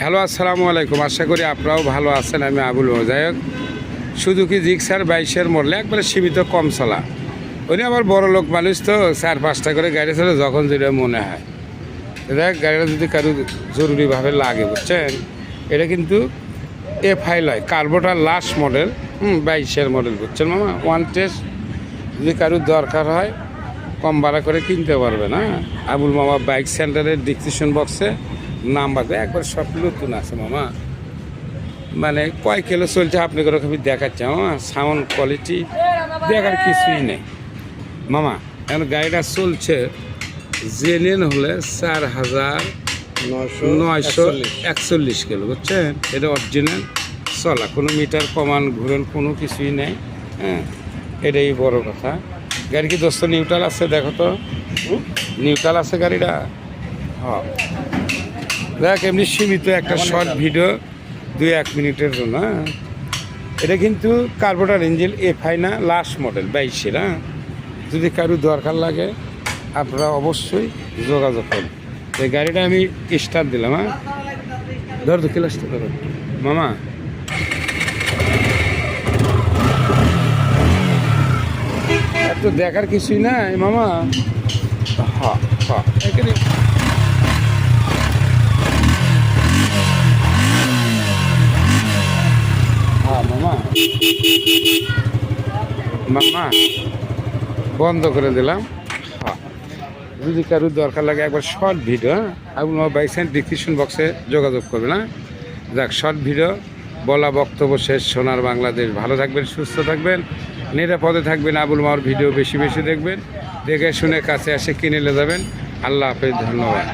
Hello, আসসালামু আলাইকুম। আশা করি আপনারাও ভালো আছেন, আমি আবুল মোজায়ক সুজুকি জিক্সার বাইশের মরলে একবারে সীমিত কম চলা। উনি আবার বড় লোক মানুষ তো, চার, পাঁচটা করে গাড়ি চলে, যখন যেটা মনে হয়। দেখ, গাড়িটা যদি কারও জরুরিভাবে লাগে, বুঝছেন? এটা কিন্তু এফ আই লয়, কার্বোটার লাস্ট মডেল, হুম, বাইশের মডেল, বুঝছেন মামা? ওয়ান টেস্ট যদি কারোর দরকার হয়, কম ভাড়া করে কিনতে পারবে না? আবুল মামা বাইক সেন্টারের ডিসক্রিপশন বক্সে নাম্বার দেয় একবার সব নতুন আছে মামা। মানে কয় কিলো চলছে আপনাকে ওরকম দেখাচ্ছে মামা সাউন্ড কোয়ালিটি দেখার কিছুই নেই। মামা এখন গাড়িটা চলছে জেনেন হলে চার হাজার নয়শো নয়শো একচল্লিশ। কিলো বুঝছেন? এটা অরিজিনাল চলা কোনো মিটার কমান ঘুরেন কোনো কিছুই নেই হ্যাঁ? এটাই বড় কথা। গাড়ি কি দোস্ত নিউট্রাল আছে দেখো তো। নিউট্রাল আছে গাড়িটা? হ্যাঁ দেখ এমনি সীমিত একটা শর্ট ভিডিও দুই এক মিনিটের জন্য হ্যাঁ? এটা কিন্তু কার্বোটার ইঞ্জিন এফআই না লাস্ট মডেল বাইশের হ্যাঁ? যদি কারও দরকার লাগে আপনারা অবশ্যই যোগাযোগ করুন। এই গাড়িটা আমি স্টার্ট দিলাম হ্যাঁ? ধর তো ক্লাসটা ধরো। মামা। এত দেখার কিছুই নাই মামা। হ্যাঁ হ্যাঁ এখানে হ্যাঁ মামা, বন্ধ করে দিলাম। হ্যাঁ। যদি কারোর দরকার লাগে একবার শর্ট ভিডিও আপনি আমার বাইক সাইন ডিসক্রিপশন বক্সে যোগাযোগ করবেন হ্যাঁ? যাক শর্ট ভিডিও বলা বক্তব্য শেষ, সোনার বাংলাদেশ। ভালো থাকবেন, সুস্থ থাকবেন, নিরাপদে থাকবেন। আবুল মাওয়ার ভিডিও বেশি বেশি দেখবেন। দেখে শুনে কাছে এসে কিনে নিয়ে যাবেন। আল্লাহ হাফেজ, ধন্যবাদ।